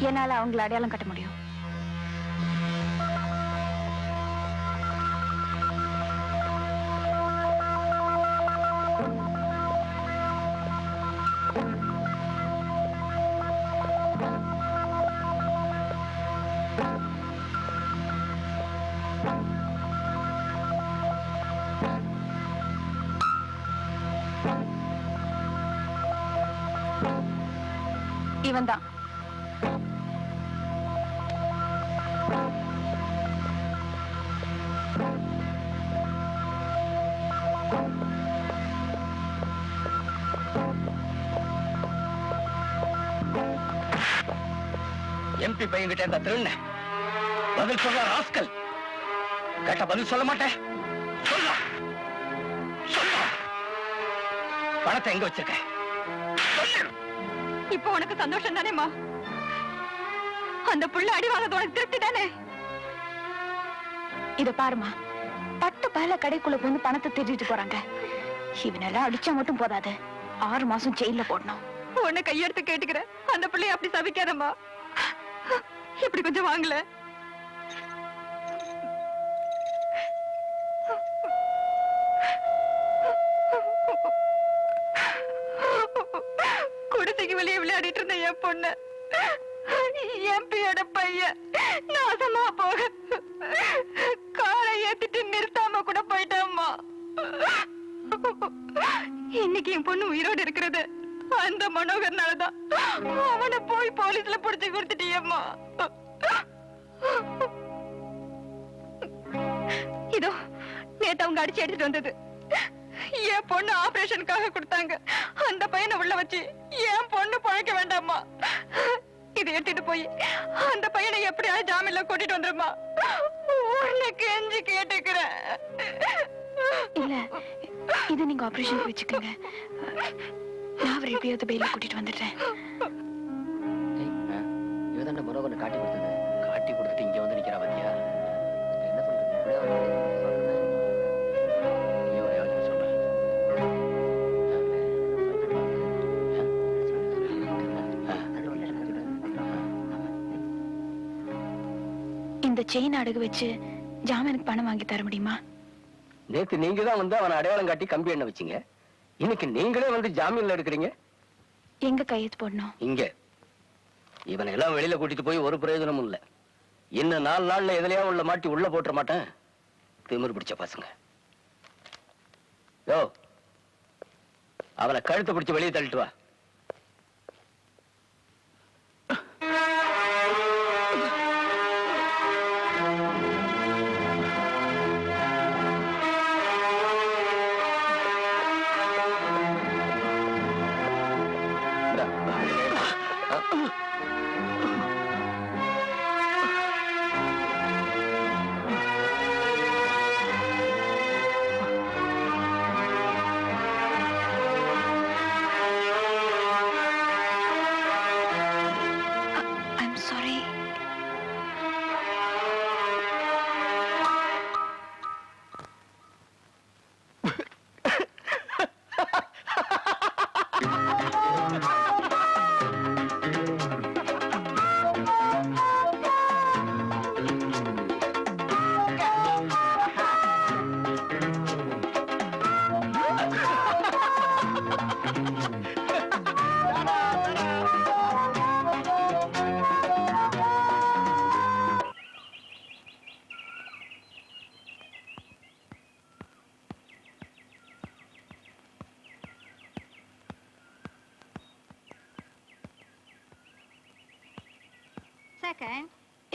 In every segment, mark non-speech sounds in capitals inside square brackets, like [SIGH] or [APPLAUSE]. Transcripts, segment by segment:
என்னால அவங்கள அடையாளம் கட்ட முடியும். இவன்தான். எம்பி பையன்கிட்ட இந்த திருண்ண பதில் சொல்ல ராஸ்கல். கேட்ட பதில் சொல்ல மாட்டேன். சொல்ல சொல்ல பணத்தை எங்க வச்சிருக்க? சொல்லு. இப்போ உனக்கு சந்தோஷம் தானேமா அந்த புள்ள அடி வாங்கறது உனக்கு திருப்தி தானே? இத பாருமா பட்டு பல கடைக்குள்ள வந்து பணத்தை திருடிட்டு போறாங்க. இவனெல்லாம் அடிச்சா மட்டும் போதாது. ஆறு மாசம் ஜெயில போடணும். உன்னை கையெடுத்து கேட்டுக்கிறேன். அந்த பிள்ளைய அப்படி சபிக்காதம்மா. இப்படி கொஞ்சம் வாங்கல. குடிசைக்கு வெளியே விளையாடிட்டு இருந்த என் பொண்ணு. எம்பியோட பையன் நாசமா போக. காலை ஏத்திட்டு நிறுத்தாம கூட போயிட்டோம்மா. இன்னைக்கு என் பொண்ணு உயிரோடு இருக்கிறது. அந்த மனோகர்னாலதான். அவனை போய் போலீஸ்ல புடிச்சு கொடுத்துட்டியம்மா இதோ நேத்து அவங்க அடிச்சு எடுத்துட்டு வந்தது. என் பொண்ணு ஆபரேஷனுக்காக கொடுத்தாங்க. அந்த பையனை உள்ள வச்சு என் பொண்ணு பழைக்க வேண்டாமா இதை எடுத்துட்டு போய் அந்த பையனை எப்படியாவது ஜாமீன்ல கூட்டிட்டு வந்துருமா உன்னை கெஞ்சி கேட்டுக்கிறேன். இல்ல இது நீங்க ஆபரேஷன் வச்சுக்கோங்க. நான் அவரை எப்படியாவது பெயில கூட்டிட்டு வந்துடுறேன் இவதான் மனோகரனை காட்டி கொடுத்தது. காட்டி கொடுத்துட்டு இங்க வந்து நிக்கிறா பத்தியா? என்ன. இந்த செயின் அடகு வச்சு ஜாமீனுக்கு பணம் வாங்கி தர முடியுமா? நேத்து நீங்க தான் வந்து அவனை அடையாளம் காட்டி கம்பி எண்ண வச்சீங்க. இன்னைக்கு நீங்களே வந்து ஜாமீன்ல எடுக்கிறீங்க? எங்க கையெழுத்து போடணும்? இங்க. இவனை எல்லாம் வெளியில கூட்டிட்டு போய் ஒரு பிரயோஜனமும் இல்ல. இன்னும் நாலு நாள்ல எதுலயா உள்ள மாட்டி உள்ள போட்டுற மாட்டேன். திமிரு பிடிச்ச பசங்க. யோ. அவனை கழுத்தை பிடிச்சு வெளியே தள்ளிட்டு வா.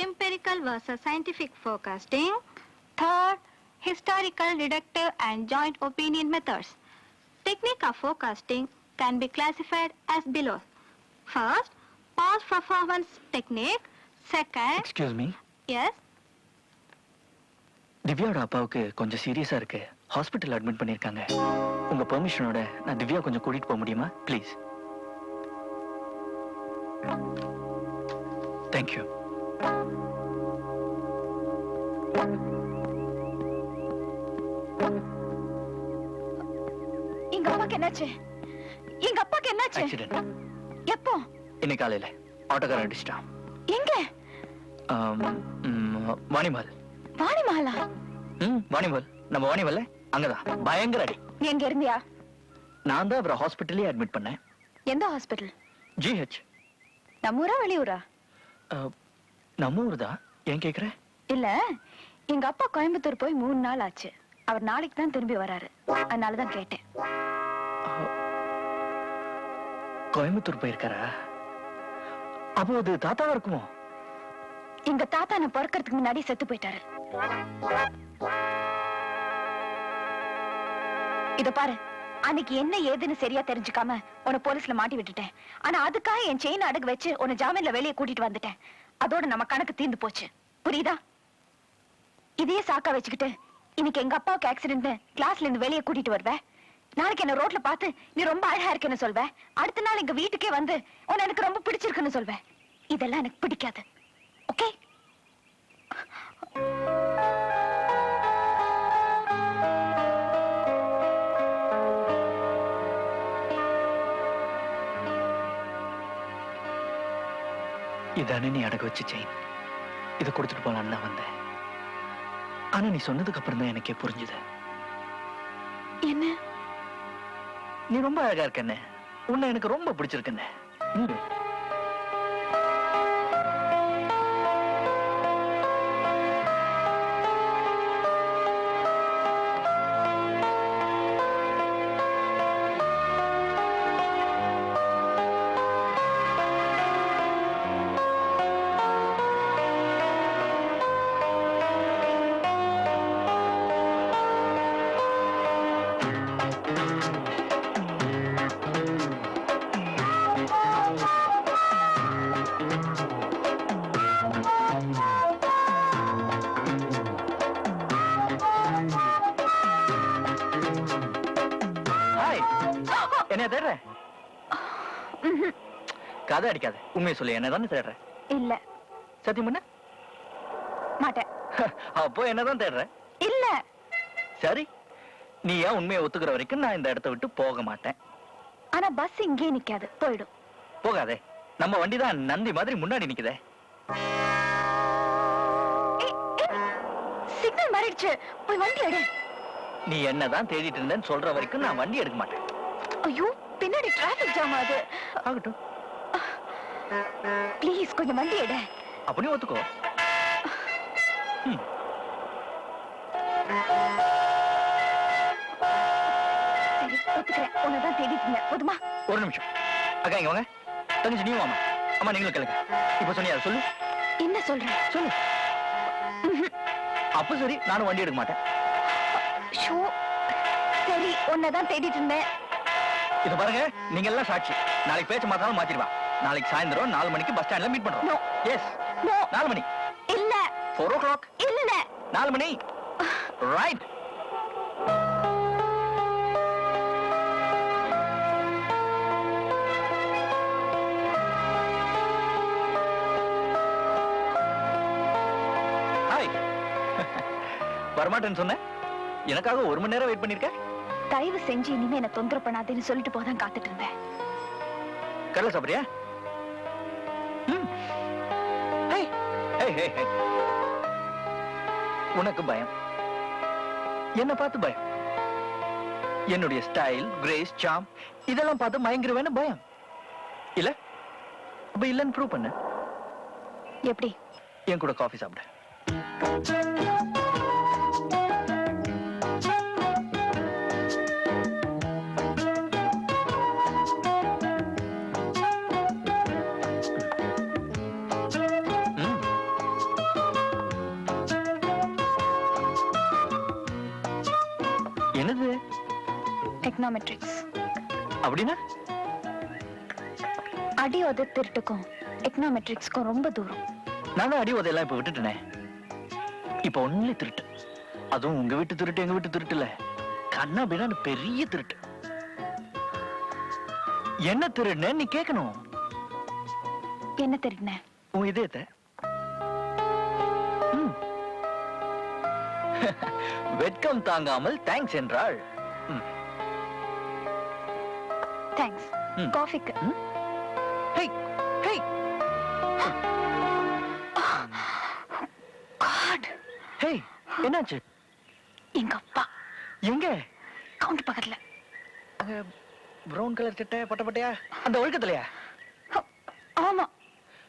Empirical versus scientific forecasting. Third, historical, deductive, and joint opinion methods. Technique of forecasting can be classified as below. First, past performance technique. Second, excuse me yes, திவ்யாவோட அப்பாவுக்கு கொஞ்சம் சீரியஸா இருக்கு ஹாஸ்பிட்டல் அட்மிட் பண்ணிருக்காங்க உங்க பெர்மிஷனோட நான் திவ்யா கொஞ்சம் கூட்டிட்டு போக முடியுமா ப்ளீஸ் தேங்க்யூ எங்க அப்பாக்கு என்னாச்சு? எங்க அப்பாக்கு என்னாச்சு? ஆக்சிடென்ட் எப்போ? இன்னைக்கு காலையில ஆட்டோக்காரன் அடிச்சிட்டான். எங்க? வாணிமால். ம் வாணிமால். நம்ம வாணிமல்ல? அங்கதான். பயங்கர அடி. நீ எங்க இருந்தியா? நான் தான் அவரை ஹாஸ்பிட்டலே அட்மிட் பண்ணேன். எந்த ஹாஸ்பிட்டல்? ஜிஹெச் நம்ம ஊரா வெளியூரா? நம்ம ஊர் தான் ஏன் கேக்குற? இல்ல எங்க அப்பா கோயம்புத்தூர் போய் மூணு நாள் ஆச்சு. அவர் நாளைக்கு தான் திரும்பி வராரு. அதனாலதான் கேட்டேன். கோயம்புத்தூர் போயிருக்காரா? அப்போ அது தாத்தாவா இருக்குமோ? எங்க தாத்தா நான் பிறக்கறதுக்கு முன்னாடி செத்து போயிட்டாரு. இத பாரு அன்னைக்கு என்ன ஏதுன்னு சரியா தெரிஞ்சுக்காம உன்னை போலீஸ்ல மாட்டி விட்டுட்டேன். ஆனா அதுக்காக என் செயின் அடகு வச்சு உன்னை ஜாமீன்ல வெளியே கூட்டிட்டு வந்துட்டேன். அதோட நம்ம கணக்கு தீர்ந்து போச்சு. புரியுதா? இதையே சாக்கா வச்சுக்கிட்டு இன்னைக்கு எங்க அப்பாவுக்கு ஆக்சிடென்ட் கிளாஸ்ல இருந்து வெளியே கூட்டிட்டு வருவ? நாளைக்கு என்ன ரோட்ல பார்த்து நீ ரொம்ப அழகா இருக்கேன்னு சொல்வேன் அடுத்த நாள் எங்க வீட்டுக்கே வந்து உன்னை எனக்கு ரொம்ப பிடிச்சிருக்குன்னு சொல்வேன் இதெல்லாம் எனக்கு பிடிக்காது. ஓகே இதானே நீ அடகு வச்சு செயின் இதை கொடுத்துட்டு போலான்னு தான் வந்தேன். ஆனா நீ சொன்னதுக்கு அப்புறம் தான் எனக்கே புரிஞ்சுது. என்ன? நீ ரொம்ப அழகா இருக்கண்ணே உன்னை எனக்கு ரொம்ப பிடிச்சிருக்குண்ணே என்ன தேடுற? கதை அடிக்காத. உண்மையை சொல்லு என்ன தானே தேடுற? இல்ல. சத்தியம் பண்ண. மாட்டேன். [LAUGHS] அப்போ என்னதான் தேடுற? இல்ல. சரி. நீ ஏன் உண்மையை ஒத்துக்கிற வரைக்கும் நான் இந்த இடத்த விட்டு போக மாட்டேன். ஆனா பஸ் இங்கே நிக்காது. போயிடும். போகாதே. நம்ம வண்டி தான் நந்தி மாதிரி முன்னாடி நிக்குதே. சிக்னல் மாறிடுச்சு. போய் வண்டி எடு. நீ என்னதான் தேடிட்டு இருந்தேன்னு சொல்ற வரைக்கும் நான் வண்டி எடுக்க மாட்டேன். ஐயோ பின்னாடி டிராபிக் ஜாம் ஆகுது. ஆகட்டும். ப்ளீஸ் கொஞ்சம் வண்டி எடு. அப்படி ஒத்துக்கோ. சரி ஒத்துக்கிறேன். தேடிட்டு இருந்தேன் போதுமா? ஒரு நிமிஷம். அக்கா இங்க வாங்க. தங்கச்சி நீயும் வாமா அம்மா நீங்களும் கேளுங்க இப்ப சொன்னியா சொல்லு. என்ன சொல்ற? சொல்லு. அப்ப சரி நானும் வண்டி எடுக்க மாட்டேன். ஷோ சரி உன்னதான் தேடிட்டு இருந்தேன் இத பாருங்க நீங்க எல்லாம் சாட்சி. நாளைக்கு பேச்ச மாத்தாலும் மாத்திடுவா. நாளைக்கு சாயந்தரம் நாலு மணிக்கு பஸ் ஸ்டாண்ட்ல மீட். பண்றோம். எஸ் நாலு மணி. இல்ல. ஃபோர் ஓ கிளாக் இல்ல. நாலு மணி. ரைட் [LAUGHS] வரமாட்டேன்னு சொன்னேன் எனக்காக ஒரு மணி நேரம் வெயிட் பண்ணிருக்க? தயவு செஞ்சு இனிமே என்ன தொந்தரவு பண்ணாதேன்னு சொல்லிட்டு போதான் காத்துட்டு இருந்தேன். கடலை சாப்பிடுறியா. உனக்கு பயம். என்ன பார்த்து பயம். என்னுடைய ஸ்டைல் கிரேஸ் சாம் இதெல்லாம் பார்த்து மயங்கிருவேன்னு பயம். இல்ல? அப்ப இல்லன்னு ப்ரூவ் பண்ணு. எப்படி? என் கூட காஃபி சாப்பிடு. எக்கனாமெட்ரிக்ஸ் அப்படின்னா? அடி உத திருட்டுக்கும் எக்கனாமெட்ரிக்ஸ்க்கும் ரொம்ப தூரம். நானும் அடி உதையெல்லாம் இப்ப விட்டுட்டேனே. இப்ப ஒன்லி திருட்டு. அதுவும் உங்க வீட்டு திருட்டு எங்க வீட்டு திருட்டு இல்ல. கண்ணா பின்னாடி பெரிய திருட்டு. என்ன திருடுன நீ கேட்கணும் என்ன திருடின? உன் இதயத்தை. [LAUGHS] வெட்கம் தாங்காமல் தேங்க்ஸ் என்றாள். தேங்க்ஸ் காஃபிக்கு காட் ஹே என்னாச்சு? எங்க அப்பா. எங்க? கவுண்ட் பக்கத்துல. அங்க பிரவுன் கலர் சட்டை பட்ட அந்த ஒழுக்கத்துலயா? ஆமா.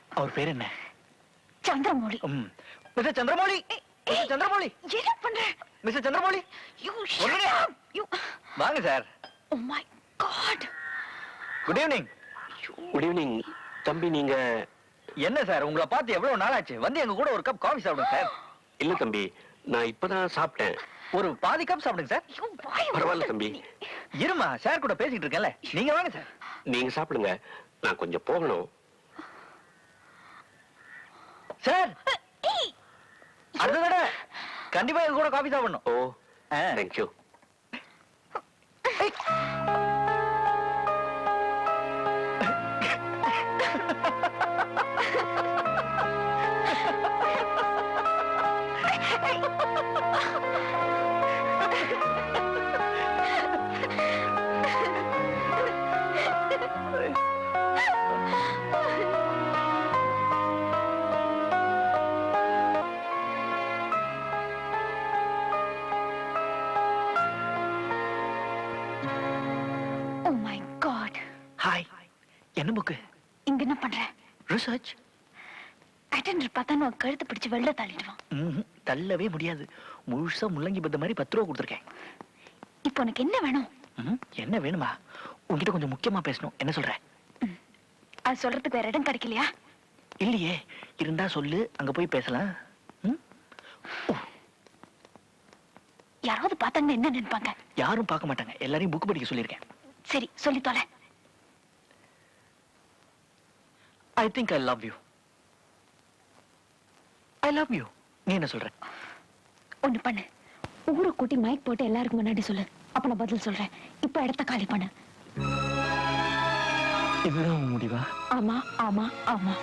அவர் பேர் என்ன? சந்திரமௌலி. ம். மிஸ்டர் சந்திரமௌலி? மிஸ்டர் சந்திரமௌலி? என்ன பண்ற? மிஸ்டர் சந்திரமௌலி? யூ வாங்க sir. Oh my God good evening good evening தம்பி நீங்க என்ன சார் உங்களை பார்த்து எவ்வளவு நாள் ஆச்சு வந்து எங்க கூட ஒரு கப் காஃபி சாப்பிடுங்க சார். இல்ல தம்பி நான் இப்பதான் சாப்பிட்டேன். ஒரு பாதி கப் சாப்பிடுங்க சார். பரவாயில்ல தம்பி. இருமா சார் கூட பேசிட்டு இருக்கேன்ல. நீங்க வாங்க சார். நீங்க சாப்பிடுங்க. நான் கொஞ்சம் போகணும். சார்! அடுத்த தடவை கண்டிப்பா எங்க கூட காஃபி சாப்பிடணும். Oh ah. Thank you oh my God hi என்ன புக்கு இங்க என்ன பண்ற ரிசர்ச் அட்டெண்டர் பார்த்தா நான் கழுத்து பிடிச்சு வெளில தள்ளிடுவான். தள்ளவே முடியாது. முழுசா முள்ளங்கி பத்த மாதிரி பத்து ரூபா கொடுத்துருக்கேன். இப்போ உனக்கு என்ன வேணும். என்ன வேணுமா? உன்கிட்ட கொஞ்சம் முக்கியமா பேசணும். என்ன சொல்ற? அது சொல்றதுக்கு வேற இடம் கிடைக்கலையா? இல்லையே. இருந்தா சொல்லு. அங்க போய் பேசலாம்? யாராவது பார்த்தாங்கன்னா என்ன நினைப்பாங்க? யாரும் பார்க்க மாட்டாங்க. எல்லாரையும் புக் படிக்க சொல்லியிருக்கேன். சரி சொல்லி தொலை. I think I love you I love you நீ என்ன சொல்ற? ஒண்ணு பண்ணு. ஊரை கூட்டி மைக் போட்டு எல்லாருக்கும் முன்னாடி சொல்லு. அப்ப நான் பதில் சொல்றேன். இப்போ இடத்த காலி பண்ணு. இதுதான் முடிவா? ஆமா ஆமா ஆமா.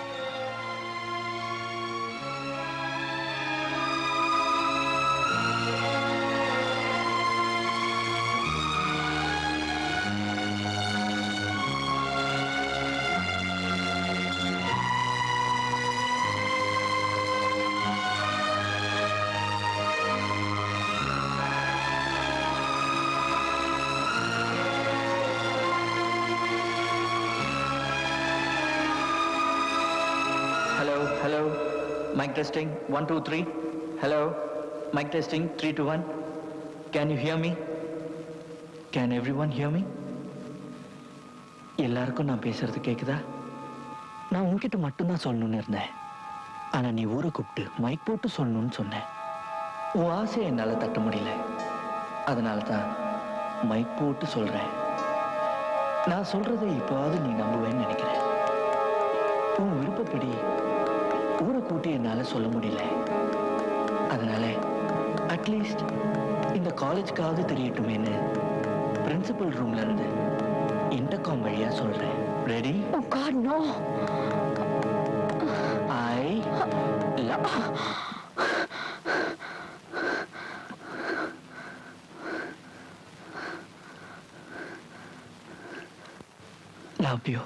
Testing one two three hello mic testing three two one can you hear me can everyone hear me எல்லாருக்கும் நான் பேசுறது கேட்குதா நான் உன்கிட்ட மட்டும்தான் சொல்லணும்னு இருந்தேன். ஆனால் நீ ஊரை கூப்பிட்டு மைக் போட்டு சொல்லணும்னு சொன்னேன். உன் ஆசையை என்னால் தட்ட முடியல. அதனால தான் மைக் போட்டு சொல்கிறேன் நான் சொல்றதை இப்போவாது நீ நம்புவேன்னு நினைக்கிறேன். உன் விருப்பப்படி ஊரை கூட்டி என்னால சொல்ல முடியல. அதனால அட்லீஸ்ட் இந்த காலேஜ்க்காவது தெரியட்டுமேன்னு பிரின்சிபல் ரூம்ல இருந்து இன்டர்காம் வழியா சொல்றேன். Ready oh God no I love love you